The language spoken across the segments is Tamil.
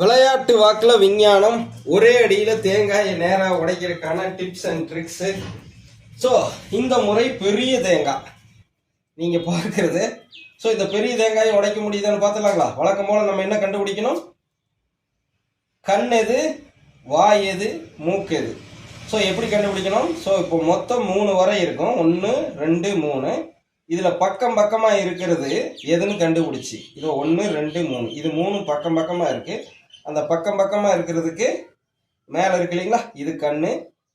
விளையாட்டு வாக்கில் விஞ்ஞானம் ஒரே அடியில் தேங்காயை நேராக உடைக்கிறதுக்கான டிப்ஸ் அண்ட் ட்ரிக்ஸு ஸோ இந்த முறை பெரிய தேங்காய். நீங்கள் பார்க்குறது. ஸோ இந்த பெரிய தேங்காயை உடைக்க முடியுதான்னு பார்த்துலாங்களா வழக்கம் போல நம்ம என்ன கண்டுபிடிக்கணும்? கண் எது வாய் எது மூக்கு எது? ஸோ எப்படி கண்டுபிடிக்கணும்? ஸோ இப்போ மொத்தம் மூணு வரை இருக்கும். ஒன்று ரெண்டு மூணு. இதில் பக்கம் பக்கமாக இருக்கிறது எதுன்னு கண்டுபிடிச்சி. இது ஒன்று ரெண்டு மூணு. இது மூணு பக்கம் பக்கமாக இருக்குது அந்த பக்கம் பக்கமாக இருக்கிறதுக்கு மேலே இருக்கு இல்லைங்களா? இது கண்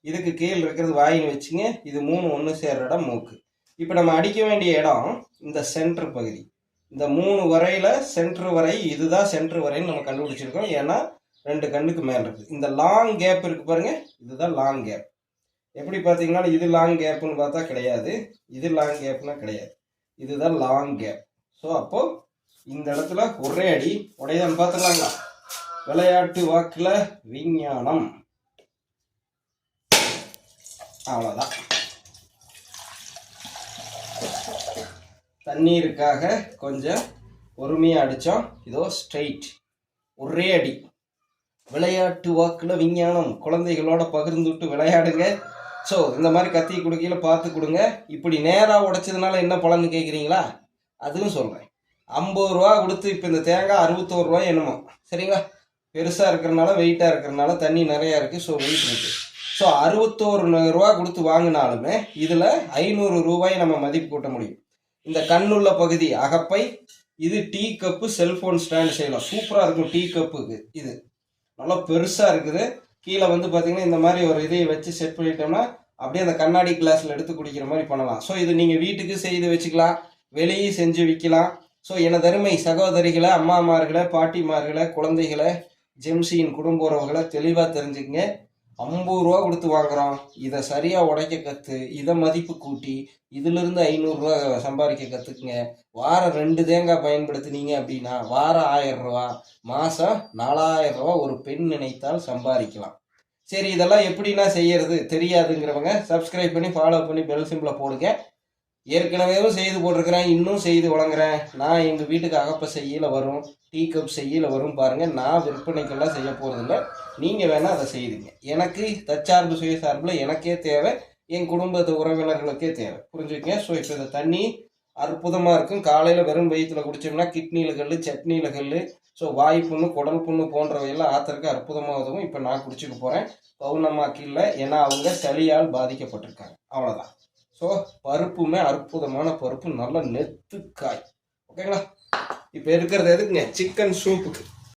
இதுக்கு கீழே இருக்கிறது வாயின்னு வச்சுங்க. இது மூணு ஒன்று சேர்ற இடம் மூக்கு. இப்போ நம்ம அடிக்க வேண்டிய இடம் இந்த சென்ட்ரு பகுதி. இந்த மூணு வரையில் சென்ட்ரு வரை இதுதான் சென்ட்ரு வரைன்னு நம்ம கண்டுபிடிச்சிருக்கோம். ஏன்னா ரெண்டு கண்ணுக்கு மேலே இருக்குது இந்த லாங் கேப் இருக்குது பாருங்க. இதுதான் லாங் கேப் எப்படி பார்த்தீங்கன்னா இது லாங் கேப்னு பார்த்தா கிடையாது. இது லாங் கேப்னா கிடையாது. இதுதான் லாங் கேப் ஸோ அப்போது இந்த இடத்துல ஒரே அடி. உடையதான் பார்த்துக்கலாங்களா விளையாட்டு வாக்கில் விஞ்ஞானம். அவ்வளோதான் தண்ணீருக்காக கொஞ்சம் பொறுமையாக அடித்தோம் இதோ ஸ்ட்ரைட் ஒரே அடி. விளையாட்டு வாக்கில் விஞ்ஞானம். குழந்தைகளோட பகிர்ந்துட்டு விளையாடுங்க. ஸோ இந்த மாதிரி கத்தி கொடுக்கையில பார்த்து கொடுங்க. இப்படி நேராக உடைச்சதுனால என்ன பலன்னு கேட்குறீங்களா அதுவும் சொல்கிறேன் ஐம்பது ரூபா கொடுத்து இப்போ இந்த தேங்காய் அறுபத்தோரு ரூபா என்னமோ. சரிங்களா? பெருசாக இருக்கிறனால வெயிட்டாக இருக்கிறனால தண்ணி நிறையா இருக்குது ஸோ வெயிட் இருக்குது ஸோ அறுபத்தோரு ரூபா கொடுத்து வாங்கினாலுமே இதில் ஐநூறு ரூபாய் நம்ம மதிப்பு கூட்ட முடியும். இந்த கண்ணுள்ள பகுதி அகப்பை இது டீ கப்பு செல்ஃபோன் ஸ்டாண்ட் செய்யலாம். சூப்பராக இருக்கும் டீ கப்புக்கு இது. நல்லா பெருசாக இருக்குது. கீழே வந்து பார்த்தீங்கன்னா இந்த மாதிரி ஒரு இதை வச்சு செட் பண்ணிட்டோம்னா அப்படியே அந்த கண்ணாடி கிளாஸில் எடுத்து குடிக்கிற மாதிரி பண்ணலாம். ஸோ இது நீங்கள் வீட்டுக்கு செய்து வச்சுக்கலாம். வெளியே செஞ்சு விற்கலாம் ஸோ எனதருமை சகோதரிகளை அம்மாமார்களை பாட்டிமார்களை குழந்தைகளை ஜெம்சியின் குடும்ப உறவுகளை தெளிவாக தெரிஞ்சுக்கங்க. ஐம்பது ரூபா கொடுத்து வாங்குறோம். இதை சரியாக உடைக்க கற்று இதை மதிப்பு கூட்டி இதிலிருந்து ஐநூறுரூவா சம்பாதிக்க கற்றுக்குங்க வாரம் ரெண்டு தேங்காய் பயன்படுத்துனீங்க அப்படின்னா வாரம் ஆயிரம் ரூபா மாதம் நாலாயிரம் ரூபா ஒரு பெண் நினைத்தால் சம்பாதிக்கலாம். சரி இதெல்லாம் எப்படின்னா செய்யறது தெரியாதுங்கிறவங்க சப்ஸ்கிரைப் பண்ணி ஃபாலோ பண்ணி பெல் சிம்பிளை போடுங்க. ஏற்கனவே செய்து போட்டிருக்கிறேன் இன்னும் செய்து வழங்குறேன். நான் எங்கள் வீட்டுக்கு அகப்ப செய்யல வரும் டீ கப் செய்யல வரும் பாருங்கள் நான் விற்பனைக்கெல்லாம் செய்ய போகிறதில்ல நீங்கள் வேணால் அதை செய்துங்க. எனக்கு தற்சார்பு சுயசார்பில் எனக்கே தேவை என் குடும்பத்து உறவினர்களுக்கே தேவை. புரிஞ்சுக்கங்க? ஸோ இப்போ இந்த தண்ணி அற்புதமாக இருக்கும். காலையில் வெறும் வயிற்றுல குடிச்சோம்னா கிட்னியில் கல் சட்னியில் கல் ஸோ வாய் புண்ணு குடல் புண்ணு போன்றவையெல்லாம் ஆத்தருக்கு அற்புதமாக உதவும் இப்போ நான் குடிச்சுக்க போகிறேன் பௌர்ணமாக்கு இல்லை ஏன்னா அவங்க சளியால் பாதிக்கப்பட்டிருக்காங்க. அவ்வளோதான் ஸோ பருப்புமே அற்புதமான பருப்பு. நல்ல நெத்துக்காய். ஓகேங்களா இப்போ இருக்கிறது எதுக்குங்க? சிக்கன் சூப்புக்கு